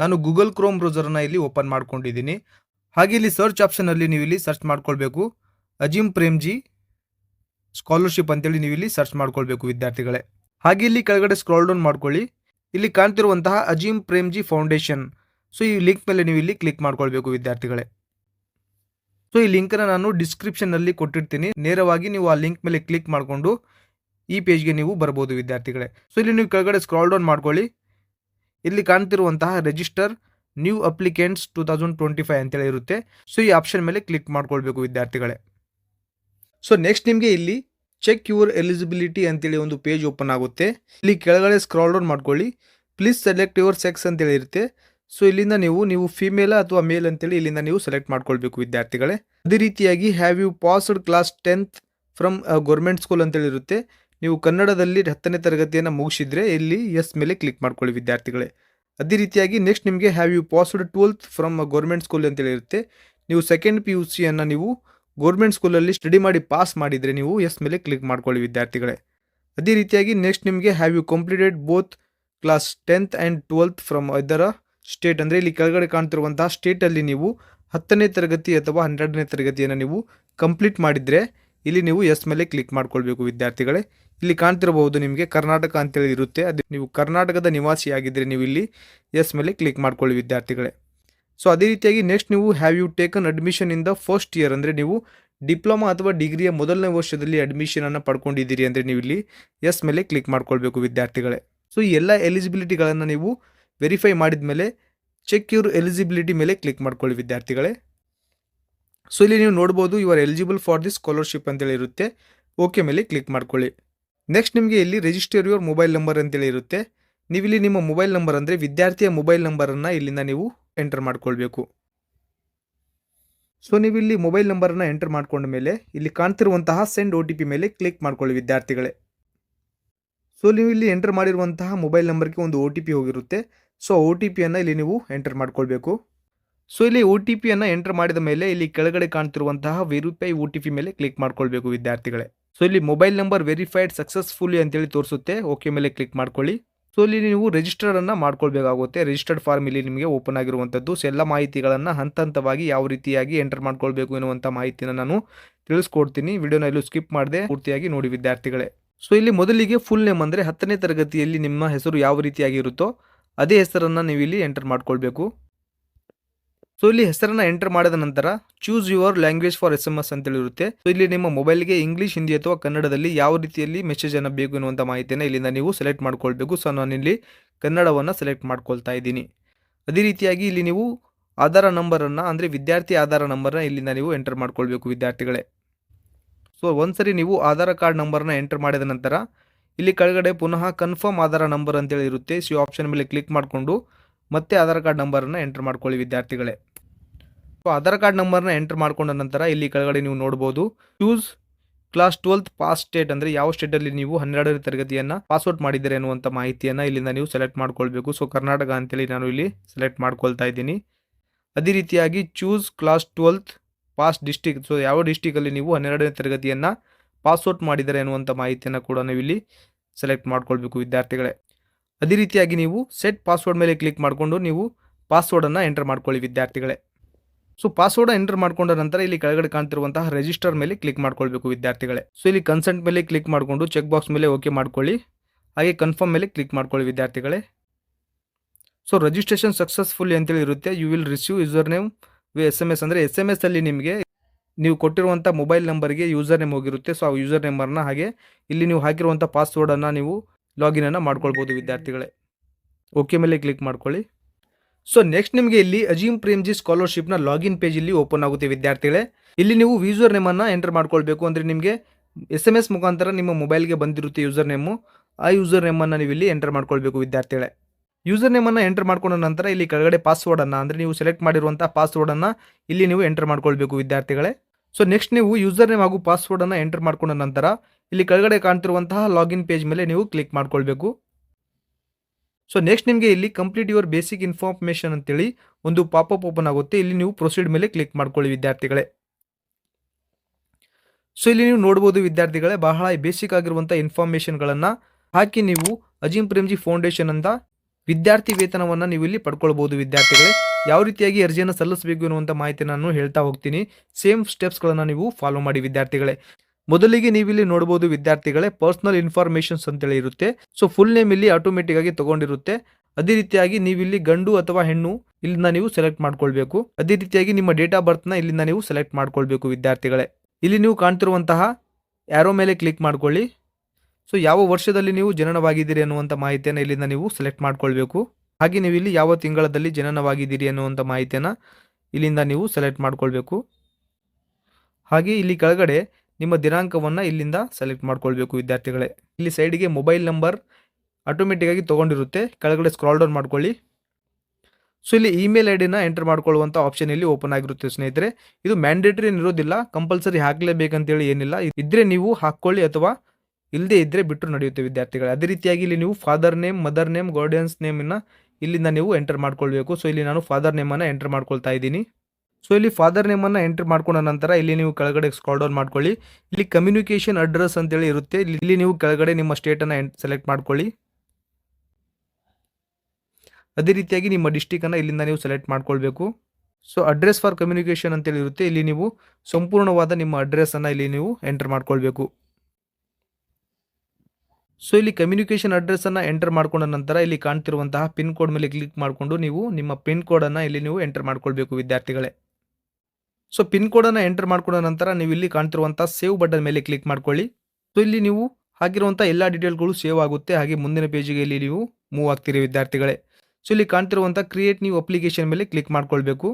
ನಾನು ಗೂಗಲ್ ಕ್ರೋಮ್ ಬ್ರೌಸರನ್ನು ಇಲ್ಲಿ ಓಪನ್ ಮಾಡ್ಕೊಂಡಿದ್ದೀನಿ. ಹಾಗೆ ಇಲ್ಲಿ ಸರ್ಚ್ ಆಪ್ಷನಲ್ಲಿ ನೀವು ಇಲ್ಲಿ ಸರ್ಚ್ ಮಾಡ್ಕೊಳ್ಬೇಕು. ಅಜಿಮ್ ಪ್ರೇಮ್ಜಿ ಸ್ಕಾಲರ್ಶಿಪ್ ಅಂತೇಳಿ ನೀವು ಇಲ್ಲಿ ಸರ್ಚ್ ಮಾಡ್ಕೊಳ್ಬೇಕು ವಿದ್ಯಾರ್ಥಿಗಳೇ. ಹಾಗೆ ಇಲ್ಲಿ ಕೆಳಗಡೆ ಸ್ಕ್ರಾಲ್ ಡೌನ್ ಮಾಡ್ಕೊಳ್ಳಿ. ಇಲ್ಲಿ ಕಾಣ್ತಿರುವಂತಹ ಅಜಿಮ್ ಪ್ರೇಮ್ಜಿ ಫೌಂಡೇಶನ್ ಸೊ ಈ ಲಿಂಕ್ ಮೇಲೆ ನೀವು ಇಲ್ಲಿ ಕ್ಲಿಕ್ ಮಾಡ್ಕೊಳ್ಬೇಕು ವಿದ್ಯಾರ್ಥಿಗಳೇ. ಸೊ ಈ ಲಿಂಕನ್ನು ನಾನು ಡಿಸ್ಕ್ರಿಪ್ಷನ್ನಲ್ಲಿ ಕೊಟ್ಟಿರ್ತೀನಿ. ನೇರವಾಗಿ ನೀವು ಆ ಲಿಂಕ್ ಮೇಲೆ ಕ್ಲಿಕ್ ಮಾಡಿಕೊಂಡು ಈ ಪೇಜ್ಗೆ ನೀವು ಬರ್ಬೋದು ವಿದ್ಯಾರ್ಥಿಗಳೇ. ಸೊ, ಇಲ್ಲಿ ನೀವು ಕೆಳಗಡೆ ಸ್ಕ್ರಾಲ್ ಡೌನ್ ಮಾಡ್ಕೊಳ್ಳಿ. ಇಲ್ಲಿ ಕಾಣ್ತಿರುವಂತಹ register new applicants two thousand twenty five ಅಂತೇಳಿ ಇರುತ್ತೆ. ಸೊ, ಈ ಆಪ್ಷನ್ ಮೇಲೆ ಕ್ಲಿಕ್ ಮಾಡ್ಕೊಳ್ಬೇಕು ವಿದ್ಯಾರ್ಥಿಗಳೇ. ಸೊ ನೆಕ್ಸ್ಟ್ ನಿಮಗೆ ಇಲ್ಲಿ ಚೆಕ್ ಯುವರ್ ಎಲಿಜಿಬಿಲಿಟಿ ಅಂತೇಳಿ ಒಂದು ಪೇಜ್ ಓಪನ್ ಆಗುತ್ತೆ. ಇಲ್ಲಿ ಕೆಳಗಡೆ ಸ್ಕ್ರಾಲ್ ಡೌನ್ ಮಾಡ್ಕೊಳ್ಳಿ. ಪ್ಲೀಸ್ ಸೆಲೆಕ್ಟ್ ಯುವರ್ ಸೆಕ್ಸ್ ಅಂತೇಳಿ ಇರುತ್ತೆ. ಸೊ ಇಲ್ಲಿಂದ ನೀವು ನೀವು ಫಿಮೇಲ್ ಅಥವಾ ಮೇಲ್ ಅಂತೇಳಿ ಇಲ್ಲಿಂದ ನೀವು ಸೆಲೆಕ್ಟ್ ಮಾಡ್ಕೊಳ್ಬೇಕು ವಿದ್ಯಾರ್ಥಿಗಳೇ. ಅದೇ ರೀತಿಯಾಗಿ have you passed class tenth from government school ಅಂತೇಳಿ ಇರುತ್ತೆ. ನೀವು ಕನ್ನಡದಲ್ಲಿ ಹತ್ತನೇ ತರಗತಿಯನ್ನು ಮುಗಿಸಿದ್ರೆ ಇಲ್ಲಿ ಎಸ್ ಮೇಲೆ ಕ್ಲಿಕ್ ಮಾಡ್ಕೊಳ್ಳಿ ವಿದ್ಯಾರ್ಥಿಗಳೇ. ಅದೇ ರೀತಿಯಾಗಿ ನೆಕ್ಸ್ಟ್ ನಿಮಗೆ have you passed twelfth from government school ಅಂತೇಳಿ ಇರುತ್ತೆ ನೀವು ಸೆಕೆಂಡ್ ಪಿ ಯು ಸಿಯನ್ನು ನೀವು ಗೌರ್ಮೆಂಟ್ ಸ್ಕೂಲಲ್ಲಿ ಸ್ಟಡಿ ಮಾಡಿ ಪಾಸ್ ಮಾಡಿದರೆ ನೀವು ಎಸ್ ಮೇಲೆ ಕ್ಲಿಕ್ ಮಾಡ್ಕೊಳ್ಳಿ ವಿದ್ಯಾರ್ಥಿಗಳೇ. ಅದೇ ರೀತಿಯಾಗಿ ನೆಕ್ಸ್ಟ್ ನಿಮಗೆ have you completed both class tenth and twelfth from ಅದರ ಸ್ಟೇಟ್ ಅಂದರೆ ಇಲ್ಲಿ ಕೆಳಗಡೆ ಕಾಣ್ತಿರುವಂತಹ ಸ್ಟೇಟಲ್ಲಿ ನೀವು ಹತ್ತನೇ ತರಗತಿ ಅಥವಾ ಹನ್ನೆರಡನೇ ತರಗತಿಯನ್ನು ನೀವು ಕಂಪ್ಲೀಟ್ ಮಾಡಿದರೆ ಇಲ್ಲಿ ನೀವು ಎಸ್ ಮೇಲೆ ಕ್ಲಿಕ್ ಮಾಡ್ಕೊಳ್ಬೇಕು, ವಿದ್ಯಾರ್ಥಿಗಳೇ. ಇಲ್ಲಿ ಕಾಣ್ತಿರಬಹುದು ನಿಮಗೆ ಕರ್ನಾಟಕ ಅಂತೇಳಿ ಇರುತ್ತೆ. ಅದು ನೀವು ಕರ್ನಾಟಕದ ನಿವಾಸಿಯಾಗಿದ್ದರೆ ನೀವು ಇಲ್ಲಿ ಎಸ್ ಮೇಲೆ ಕ್ಲಿಕ್ ಮಾಡ್ಕೊಳ್ಳಿ, ವಿದ್ಯಾರ್ಥಿಗಳೇ. ಸೊ, ಅದೇ ರೀತಿಯಾಗಿ ನೆಕ್ಸ್ಟ್ ನೀವು have you taken admission in the first year ಅಂದರೆ ನೀವು ಡಿಪ್ಲೊಮಾ ಅಥವಾ ಡಿಗ್ರಿಯ ಮೊದಲನೇ ವರ್ಷದಲ್ಲಿ ಅಡ್ಮಿಷನನ್ನು ಪಡ್ಕೊಂಡಿದ್ದೀರಿ ಅಂದರೆ ನೀವು ಇಲ್ಲಿ ಎಸ್ ಮೇಲೆ ಕ್ಲಿಕ್ ಮಾಡ್ಕೊಳ್ಬೇಕು, ವಿದ್ಯಾರ್ಥಿಗಳೇ. ಸೊ, ಈ ಎಲ್ಲ ಎಲಿಜಿಬಿಲಿಟಿಗಳನ್ನು ನೀವು ವೆರಿಫೈ ಮಾಡಿದ ಮೇಲೆ ಚೆಕ್ ಯುವರ್ ಎಲಿಜಿಬಿಲಿಟಿ ಮೇಲೆ ಕ್ಲಿಕ್ ಮಾಡ್ಕೊಳ್ಳಿ, ವಿದ್ಯಾರ್ಥಿಗಳೇ. ಸೊ ಇಲ್ಲಿ ನೀವು ನೋಡ್ಬೋದು you are eligible for the scholarship ಅಂತೇಳಿ ಇರುತ್ತೆ. ಓಕೆ ಮೇಲೆ ಕ್ಲಿಕ್ ಮಾಡ್ಕೊಳ್ಳಿ. ನೆಕ್ಸ್ಟ್ ನಿಮಗೆ ಇಲ್ಲಿ ರಿಜಿಸ್ಟರ್ ಯುವರ್ ಮೊಬೈಲ್ ನಂಬರ್ ಅಂತೇಳಿ ಇರುತ್ತೆ. ನೀವಿಲ್ಲಿ ನಿಮ್ಮ ಮೊಬೈಲ್ ನಂಬರ್ ಅಂದರೆ ವಿದ್ಯಾರ್ಥಿಯ ಮೊಬೈಲ್ ನಂಬರನ್ನು ಇಲ್ಲಿಂದ ನೀವು ಎಂಟರ್ ಮಾಡ್ಕೊಳ್ಬೇಕು. ಸೊ ನೀವು ಇಲ್ಲಿ ಮೊಬೈಲ್ ನಂಬರನ್ನು ಎಂಟರ್ ಮಾಡ್ಕೊಂಡ ಮೇಲೆ ಇಲ್ಲಿ ಕಾಣ್ತಿರುವಂತಹ ಸೆಂಡ್ ಒ ಮೇಲೆ ಕ್ಲಿಕ್ ಮಾಡ್ಕೊಳ್ಳಿ ವಿದ್ಯಾರ್ಥಿಗಳೇ. ಸೊ ನೀವು ಇಲ್ಲಿ ಎಂಟರ್ ಮಾಡಿರುವಂತಹ ಮೊಬೈಲ್ ನಂಬರ್ಗೆ ಒಂದು ಒ ಟಿ ಪಿ ಹೋಗಿರುತ್ತೆ. ಸೊ ಒ ಟಿ ಪಿಯನ್ನು ಇಲ್ಲಿ ನೀವು ಎಂಟರ್ ಮಾಡ್ಕೊಳ್ಬೇಕು. ಸೊ ಇಲ್ಲಿ ಒ ಟಿ ಪಿಯನ್ನು ಎಂಟರ್ ಮಾಡಿದ ಮೇಲೆ ಇಲ್ಲಿ ಕೆಳಗಡೆ ಕಾಣ್ತಿರುವಂತಹ ವೆರಿಫೈ ಒ ಟಿ ಪಿ ಮೇಲೆ ಕ್ಲಿಕ್ ಮಾಡ್ಕೊಳ್ಬೇಕು ವಿದ್ಯಾರ್ಥಿಗಳೇ. ಸೊ ಇಲ್ಲಿ ಮೊಬೈಲ್ ನಂಬರ್ ವೆರಿಫೈಡ್ ಸಕ್ಸಸ್ಫುಲಿ ಅಂತೇಳಿ ತೋರಿಸುತ್ತೆ. ಓಕೆ ಮೇಲೆ ಕ್ಲಿಕ್ ಮಾಡ್ಕೊಳ್ಳಿ. ಸೊ ಇಲ್ಲಿ ನೀವು ರಿಜಿಸ್ಟರ್ ಅನ್ನ ಮಾಡ್ಕೊಳ್ಬೇಕಾಗುತ್ತೆ. ರಿಜಿಸ್ಟರ್ಡ್ ಫಾರ್ಮ್ ಇಲ್ಲಿ ನಿಮಗೆ ಓಪನ್ ಆಗಿರುವಂಥದ್ದು. ಸೊ ಎಲ್ಲ ಮಾಹಿತಿಗಳನ್ನು ಹಂತ ಹಂತವಾಗಿ ಯಾವ ರೀತಿಯಾಗಿ ಎಂಟರ್ ಮಾಡ್ಕೊಳ್ಬೇಕು ಎನ್ನುವಂಥ ಮಾಹಿತಿನ ನಾನು ತಿಳಿಸ್ಕೊಡ್ತೀನಿ. ವಿಡಿಯೋನ ಎಲ್ಲೂ ಸ್ಕಿಪ್ ಮಾಡದೆ ಪೂರ್ತಿಯಾಗಿ ನೋಡಿ ವಿದ್ಯಾರ್ಥಿಗಳೇ. ಸೊ ಇಲ್ಲಿ ಮೊದಲಿಗೆ ಫುಲ್ ನೇಮ್ ಅಂದರೆ ಹತ್ತನೇ ತರಗತಿಯಲ್ಲಿ ನಿಮ್ಮ ಹೆಸರು ಯಾವ ರೀತಿಯಾಗಿರುತ್ತೋ ಅದೇ ಹೆಸರನ್ನು ನೀವು ಇಲ್ಲಿ ಎಂಟರ್ ಮಾಡ್ಕೊಳ್ಬೇಕು. ಸೊ ಇಲ್ಲಿ ಹೆಸರನ್ನ ಎಂಟರ್ ಮಾಡಿದ ನಂತರ choose your language for S M S ಅಂತೇಳಿ ಇರುತ್ತೆ ಸೊ ಇಲ್ಲಿ ನಿಮ್ಮ ಮೊಬೈಲ್ಗೆ ಇಂಗ್ಲಿಷ್ ಹಿಂದಿ ಅಥವಾ ಕನ್ನಡದಲ್ಲಿ ಯಾವ ರೀತಿಯಲ್ಲಿ ಮೆಸೇಜ್ ಅನ್ನು ಬೇಕು ಎನ್ನುವಂಥ ಮಾಹಿತಿಯನ್ನು ಇಲ್ಲಿಂದ ನೀವು ಸೆಲೆಕ್ಟ್ ಮಾಡ್ಕೊಳ್ಬೇಕು. ಸೊ ನಾನು ಇಲ್ಲಿ ಕನ್ನಡವನ್ನು ಸೆಲೆಕ್ಟ್ ಮಾಡ್ಕೊಳ್ತಾ ಇದ್ದೀನಿ. ಅದೇ ರೀತಿಯಾಗಿ ಇಲ್ಲಿ ನೀವು ಆಧಾರ ನಂಬರನ್ನು ಅಂದರೆ ವಿದ್ಯಾರ್ಥಿ ಆಧಾರ ನಂಬರ್ನ ಇಲ್ಲಿಂದ ನೀವು ಎಂಟರ್ ಮಾಡ್ಕೊಳ್ಬೇಕು ವಿದ್ಯಾರ್ಥಿಗಳೇ. ಸೊ ಒಂದ್ಸರಿ ನೀವು ಆಧಾರ್ ಕಾರ್ಡ್ ನಂಬರ್ನ ಎಂಟರ್ ಮಾಡಿದ ನಂತರ ಇಲ್ಲಿ ಕೆಳಗಡೆ ಪುನಃ ಕನ್ಫರ್ಮ್ ಆಧಾರ ನಂಬರ್ ಅಂತೇಳಿ ಇರುತ್ತೆ ಸಿ ಆಪ್ಷನ್ ಮೇಲೆ ಕ್ಲಿಕ್ ಮಾಡಿಕೊಂಡು ಮತ್ತೆ ಆಧಾರ್ ಕಾರ್ಡ್ ನಂಬರನ್ನು ಎಂಟರ್ ಮಾಡ್ಕೊಳ್ಳಿ ವಿದ್ಯಾರ್ಥಿಗಳೇ. ಸೊ ಆಧಾರ್ ಕಾರ್ಡ್ ನಂಬರ್ನ ಎಂಟರ್ ಮಾಡ್ಕೊಂಡ ನಂತರ ಇಲ್ಲಿ ಕೆಳಗಡೆ ನೀವು ನೋಡ್ಬೋದು. Choose class twelfth pass state ಅಂದರೆ ಯಾವ ಸ್ಟೇಟಲ್ಲಿ ನೀವು ಹನ್ನೆರಡನೇ ತರಗತಿಯನ್ನು ಪಾಸ್ಔಟ್ ಮಾಡಿದ್ದೀರಿ ಅನ್ನುವಂಥ ಮಾಹಿತಿಯನ್ನು ಇಲ್ಲಿಂದ ನೀವು ಸೆಲೆಕ್ಟ್ ಮಾಡ್ಕೊಳ್ಬೇಕು. ಸೊ ಕರ್ನಾಟಕ ಅಂತೇಳಿ ನಾನು ಇಲ್ಲಿ ಸೆಲೆಕ್ಟ್ ಮಾಡ್ಕೊಳ್ತಾ ಇದ್ದೀನಿ. ಅದೇ ರೀತಿಯಾಗಿ choose class twelfth pass district so ಯಾವ ಡಿಸ್ಟಿಕಲ್ಲಿ ನೀವು ಹನ್ನೆರಡನೇ ತರಗತಿಯನ್ನು ಪಾಸ್ಔಟ್ ಮಾಡಿದ್ದಾರೆ ಅನ್ನುವಂಥ ಮಾಹಿತಿಯನ್ನು ಕೂಡ ನೀವು ಇಲ್ಲಿ ಸೆಲೆಕ್ಟ್ ಮಾಡ್ಕೊಳ್ಬೇಕು ವಿದ್ಯಾರ್ಥಿಗಳೇ. ಅದೇ ರೀತಿಯಾಗಿ ನೀವು ಸೆಟ್ ಪಾಸ್ವರ್ಡ್ ಮೇಲೆ ಕ್ಲಿಕ್ ಮಾಡಿಕೊಂಡು ನೀವು ಪಾಸ್ವರ್ಡನ್ನು ಎಂಟರ್ ಮಾಡ್ಕೊಳ್ಳಿ ವಿದ್ಯಾರ್ಥಿಗಳೇ. ಸೊ ಪಾಸ್ವರ್ಡ್ ಎಂಟರ್ ಮಾಡ್ಕೊಂಡ ನಂತರ ಇಲ್ಲಿ ಕೆಳಗಡೆ ಕಾಣ್ತಿರುವಂತಹ ರಿಜಿಸ್ಟರ್ ಮೇಲೆ ಕ್ಲಿಕ್ ಮಾಡ್ಕೊಳ್ಬೇಕು ವಿದ್ಯಾರ್ಥಿಗಳೇ. ಸೊ ಇಲ್ಲಿ ಕನ್ಸೆಂಟ್ ಮೇಲೆ ಕ್ಲಿಕ್ ಮಾಡಿಕೊಂಡು ಚೆಕ್ ಬಾಕ್ಸ್ ಮೇಲೆ ಓಕೆ ಮಾಡ್ಕೊಳ್ಳಿ. ಹಾಗೆ ಕನ್ಫರ್ಮ್ ಮೇಲೆ ಕ್ಲಿಕ್ ಮಾಡ್ಕೊಳ್ಳಿ ವಿದ್ಯಾರ್ಥಿಗಳೇ. ಸೊ ರಿಜಿಸ್ಟ್ರೇಷನ್ ಸಕ್ಸಸ್ಫುಲ್ ಅಂತೇಳಿ ಇರುತ್ತೆ. You will receive user name S M S ಅಂದರೆ ಎಸ್ ಎಂ ಎಸ್ ಅಲ್ಲಿ ನಿಮಗೆ ನೀವು ಕೊಟ್ಟಿರುವಂಥ ಮೊಬೈಲ್ ನಂಬರ್ಗೆ ಯೂಸರ್ ನೇಮ್ ಹೋಗಿರುತ್ತೆ. ಸೊ ಆ ಯೂಸರ್ ನಂಬರ್ನ ಹಾಗೆ ಇಲ್ಲಿ ನೀವು ಹಾಕಿರುವಂಥ ಪಾಸ್ವರ್ಡನ್ನು ನೀವು ಲಾಗಿನನ್ನು ಮಾಡ್ಕೊಳ್ಬೋದು ವಿದ್ಯಾರ್ಥಿಗಳೇ. ಓಕೆ ಮೇಲೆ ಕ್ಲಿಕ್ ಮಾಡ್ಕೊಳ್ಳಿ. ಸೊ ನೆಕ್ಸ್ಟ್ ನಿಮಗೆ ಇಲ್ಲಿ ಅಜೀಮ್ ಪ್ರೇಮ್ಜಿ ಸ್ಕಾಲರ್ಶಿಪ್ನ ಲಾಗಿನ್ ಪೇಜ್ ಇಲ್ಲಿ ಓಪನ್ ಆಗುತ್ತೆ ವಿದ್ಯಾರ್ಥಿಗಳೇ. ಇಲ್ಲಿ ನೀವು ಯೂಸರ್ ನೇಮನ್ನು ಎಂಟರ್ ಮಾಡ್ಕೊಳ್ಬೇಕು ಅಂದರೆ ನಿಮಗೆ ಎಸ್ ಎಂ ಎಸ್ ಮುಖಾಂತರ ನಿಮ್ಮ ಮೊಬೈಲ್ಗೆ ಬಂದಿರುತ್ತೆ ಯೂಸರ್ ನೇಮು ಆ ಯೂಸರ್ ನೇಮನ್ನು ನೀವು ಇಲ್ಲಿ ಎಂಟರ್ ಮಾಡ್ಕೊಳ್ಬೇಕು ವಿದ್ಯಾರ್ಥಿಗಳೇ. ಯೂಸರ್ ನೇಮನ್ನು ಎಂಟರ್ ಮಾಡ್ಕೊಂಡ ನಂತರ ಇಲ್ಲಿ ಕೆಳಗಡೆ ಪಾಸ್ವರ್ಡನ್ನು ಅಂದರೆ ನೀವು ಸೆಲೆಕ್ಟ್ ಮಾಡಿರುವಂಥ ಪಾಸ್ವರ್ಡನ್ನು ಇಲ್ಲಿ ನೀವು ಎಂಟರ್ ಮಾಡ್ಕೊಳ್ಬೇಕು ವಿದ್ಯಾರ್ಥಿಗಳೇ. ಸೊ ನೆಕ್ಸ್ಟ್ ನೀವು ಯೂಸರ್ ನೇಮ್ ಹಾಗೂ ಪಾಸ್ವರ್ಡನ್ನು ಎಂಟರ್ ಮಾಡ್ಕೊಂಡ ನಂತರ ಇಲ್ಲಿ ಕೆಳಗಡೆ ಕಾಣ್ತಿರುವಂತಹ ಲಾಗಿನ್ ಪೇಜ್ ಮೇಲೆ ನೀವು ಕ್ಲಿಕ್ ಮಾಡ್ಕೊಳ್ಬೇಕು. ಸೊ ನೆಕ್ಸ್ಟ್ ನಿಮಗೆ ಇಲ್ಲಿ ಕಂಪ್ಲೀಟ್ ಯುವರ್ ಬೇಸಿಕ್ ಇನ್ಫಾರ್ಮೇಷನ್ ಅಂತೇಳಿ ಒಂದು ಪಾಪಪ್ ಓಪನ್ ಆಗುತ್ತೆ. ಇಲ್ಲಿ ನೀವು ಪ್ರೊಸೀಡ್ ಮೇಲೆ ಕ್ಲಿಕ್ ಮಾಡ್ಕೊಳ್ಳಿ ವಿದ್ಯಾರ್ಥಿಗಳೇ. ಸೊ ಇಲ್ಲಿ ನೀವು ನೋಡ್ಬೋದು ವಿದ್ಯಾರ್ಥಿಗಳೇ, ಬಹಳ ಬೇಸಿಕ್ ಆಗಿರುವಂಥ ಇನ್ಫಾರ್ಮೇಷನ್ಗಳನ್ನು ಹಾಕಿ ನೀವು ಅಜಿಂ ಪ್ರೇಮ್ಜಿ ಫೌಂಡೇಶನ್ ಅಂತ ವಿದ್ಯಾರ್ಥಿ ವೇತನವನ್ನು ನೀವು ಇಲ್ಲಿ ಪಡ್ಕೊಳ್ಬೋದು ವಿದ್ಯಾರ್ಥಿಗಳೇ. ಯಾವ ರೀತಿಯಾಗಿ ಅರ್ಜಿಯನ್ನು ಸಲ್ಲಿಸಬೇಕು ಎನ್ನುವಂಥ ಮಾಹಿತಿ ನಾನು ಹೇಳ್ತಾ ಹೋಗ್ತೀನಿ. ಸೇಮ್ ಸ್ಟೆಪ್ಸ್ಗಳನ್ನು ನೀವು ಫಾಲೋ ಮಾಡಿ ವಿದ್ಯಾರ್ಥಿಗಳೇ. ಮೊದಲಿಗೆ ನೀವಿಲ್ಲಿ ನೋಡಬಹುದು ವಿದ್ಯಾರ್ಥಿಗಳೇ ಪರ್ಸನಲ್ ಇನ್ಫಾರ್ಮೇಶನ್ಸ್ ಅಂತೇಳಿ ಇರುತ್ತೆ. ಸೊ ಫುಲ್ ನೇಮ್ ಇಲ್ಲಿ ಆಟೋಮೆಟಿಕ್ ಆಗಿ ತಗೊಂಡಿರುತ್ತೆ. ಅದೇ ರೀತಿಯಾಗಿ ನೀವಿಲ್ಲಿ ಗಂಡು ಅಥವಾ ಹೆಣ್ಣು ಇಲ್ಲಿಂದ ನೀವು ಸೆಲೆಕ್ಟ್ ಮಾಡ್ಕೊಳ್ಬೇಕು. ಅದೇ ರೀತಿಯಾಗಿ ನಿಮ್ಮ ಡೇಟ್ ಆಫ್ ಬರ್ತ್ನ ಇಲ್ಲಿಂದ ನೀವು ಸೆಲೆಕ್ಟ್ ಮಾಡ್ಕೊಳ್ಬೇಕು ವಿದ್ಯಾರ್ಥಿಗಳೇ. ಇಲ್ಲಿ ನೀವು ಕಾಣ್ತಿರುವಂತಹ ಯಾರೋ ಮೇಲೆ ಕ್ಲಿಕ್ ಮಾಡ್ಕೊಳ್ಳಿ. ಸೊ ಯಾವ ವರ್ಷದಲ್ಲಿ ನೀವು ಜನನವಾಗಿದ್ದೀರಿ ಅನ್ನುವಂಥ ಮಾಹಿತಿಯನ್ನು ಇಲ್ಲಿಂದ ನೀವು ಸೆಲೆಕ್ಟ್ ಮಾಡ್ಕೊಳ್ಬೇಕು. ಹಾಗೆ ನೀವು ಇಲ್ಲಿ ಯಾವ ತಿಂಗಳದಲ್ಲಿ ಜನನವಾಗಿದ್ದೀರಿ ಅನ್ನುವಂಥ ಮಾಹಿತಿಯನ್ನು ಇಲ್ಲಿಂದ ನೀವು ಸೆಲೆಕ್ಟ್ ಮಾಡ್ಕೊಳ್ಬೇಕು. ಹಾಗೆ ಇಲ್ಲಿ ಕೆಳಗಡೆ ನಿಮ್ಮ ದಿನಾಂಕವನ್ನು ಇಲ್ಲಿಂದ ಸೆಲೆಕ್ಟ್ ಮಾಡ್ಕೊಳ್ಬೇಕು, ವಿದ್ಯಾರ್ಥಿಗಳೇ. ಇಲ್ಲಿ ಸೈಡಿಗೆ ಮೊಬೈಲ್ ನಂಬರ್ ಆಟೋಮೆಟಿಕ್ಕಾಗಿ ತೊಗೊಂಡಿರುತ್ತೆ. ಕೆಳಗಡೆ ಸ್ಕ್ರಾಲ್ ಡೌನ್ ಮಾಡ್ಕೊಳ್ಳಿ. ಸೊ ಇಲ್ಲಿ ಇಮೇಲ್ ಐ ಡಿನ ಎಂಟರ್ ಮಾಡ್ಕೊಳ್ಳುವಂಥ ಆಪ್ಷನ್ ಇಲ್ಲಿ ಓಪನ್ ಆಗಿರುತ್ತೆ ಸ್ನೇಹಿತರೆ. ಇದು ಮ್ಯಾಂಡೇಟರಿ ಇರೋದಿಲ್ಲ ಕಂಪಲ್ಸರಿ ಹಾಕಲೇಬೇಕಂತೇಳಿ ಏನಿಲ್ಲ. ಇದ್ರೆ ನೀವು ಹಾಕ್ಕೊಳ್ಳಿ ಅಥವಾ ಇಲ್ಲದೇ ಇದ್ದರೆ ಬಿಟ್ಟರು ನಡೆಯುತ್ತೆ ವಿದ್ಯಾರ್ಥಿಗಳು. ಅದೇ ರೀತಿಯಾಗಿ ಇಲ್ಲಿ ನೀವು father name mother name guardians ನೇಮನ್ನು ಇಲ್ಲಿಂದ ನೀವು ಎಂಟರ್ ಮಾಡ್ಕೊಳ್ಬೇಕು. ಸೊ ಇಲ್ಲಿ ನಾನು ಫಾದರ್ ನೇಮನ್ನು ಎಂಟರ್ ಮಾಡ್ಕೊಳ್ತಾ ಇದ್ದೀನಿ. ಸೊ ಇಲ್ಲಿ ಫಾದರ್ ನೇಮನ್ನು ಎಂಟ್ರಿ ಮಾಡ್ಕೊಂಡ ನಂತರ ಇಲ್ಲಿ ನೀವು ಕೆಳಗಡೆ ಸ್ಕಾಲ್ ಡೌನ್ ಮಾಡ್ಕೊಳ್ಳಿ. ಇಲ್ಲಿ ಕಮ್ಯುನಿಕೇಷನ್ ಅಡ್ರೆಸ್ ಅಂತೇಳಿ ಇರುತ್ತೆ. ಇಲ್ಲಿ ನೀವು ಕೆಳಗಡೆ ನಿಮ್ಮ ಸ್ಟೇಟನ್ನು ಸೆಲೆಕ್ಟ್ ಮಾಡ್ಕೊಳ್ಳಿ. ಅದೇ ರೀತಿಯಾಗಿ ನಿಮ್ಮ ಡಿಸ್ಟಿಕನ್ನು ಇಲ್ಲಿಂದ ನೀವು ಸೆಲೆಕ್ಟ್ ಮಾಡ್ಕೊಳ್ಬೇಕು. ಸೊ ಅಡ್ರೆಸ್ ಫಾರ್ ಕಮ್ಯುನಿಕೇಷನ್ ಅಂತೇಳಿ ಇರುತ್ತೆ. ಇಲ್ಲಿ ನೀವು ಸಂಪೂರ್ಣವಾದ ನಿಮ್ಮ ಅಡ್ರೆಸ್ಸನ್ನು ಇಲ್ಲಿ ನೀವು ಎಂಟರ್ ಮಾಡ್ಕೊಳ್ಬೇಕು. ಸೊ ಇಲ್ಲಿ ಕಮ್ಯುನಿಕೇಷನ್ ಅಡ್ರೆಸ್ಸನ್ನು ಎಂಟರ್ ಮಾಡ್ಕೊಂಡ ನಂತರ ಇಲ್ಲಿ ಕಾಣ್ತಿರುವಂತಹ ಪಿನ್ ಕೋಡ್ ಮೇಲೆ ಕ್ಲಿಕ್ ಮಾಡಿಕೊಂಡು ನೀವು ನಿಮ್ಮ ಪಿನ್ ಕೋಡನ್ನು ಇಲ್ಲಿ ನೀವು ಎಂಟರ್ ಮಾಡ್ಕೊಳ್ಬೇಕು, ವಿದ್ಯಾರ್ಥಿಗಳೇ. ಸೊ ಪಿನ್ ಕೋಡನ್ನು ಎಂಟರ್ ಮಾಡ್ಕೊಂಡ ನಂತರ ನೀವು ಇಲ್ಲಿ ಕಾಣ್ತಿರುವಂಥ ಸೇವ್ ಬಟನ್ ಮೇಲೆ ಕ್ಲಿಕ್ ಮಾಡ್ಕೊಳ್ಳಿ. ಸೊ ಇಲ್ಲಿ ನೀವು ಹಾಕಿರುವಂಥ ಎಲ್ಲ ಡೀಟೇಲ್ಗಳು ಸೇವ್ ಆಗುತ್ತೆ. ಹಾಗೆ ಮುಂದಿನ ಪೇಜಿಗೆ ಇಲ್ಲಿ ನೀವು ಮೂವ್ ಆಗ್ತೀರಿ ವಿದ್ಯಾರ್ಥಿಗಳೇ. ಸೊ ಇಲ್ಲಿ ಕಾಣ್ತಿರುವಂಥ ಕ್ರಿಯೇಟ್ ನೀವು ಅಪ್ಲಿಕೇಶನ್ ಮೇಲೆ ಕ್ಲಿಕ್ ಮಾಡ್ಕೊಳ್ಬೇಕು.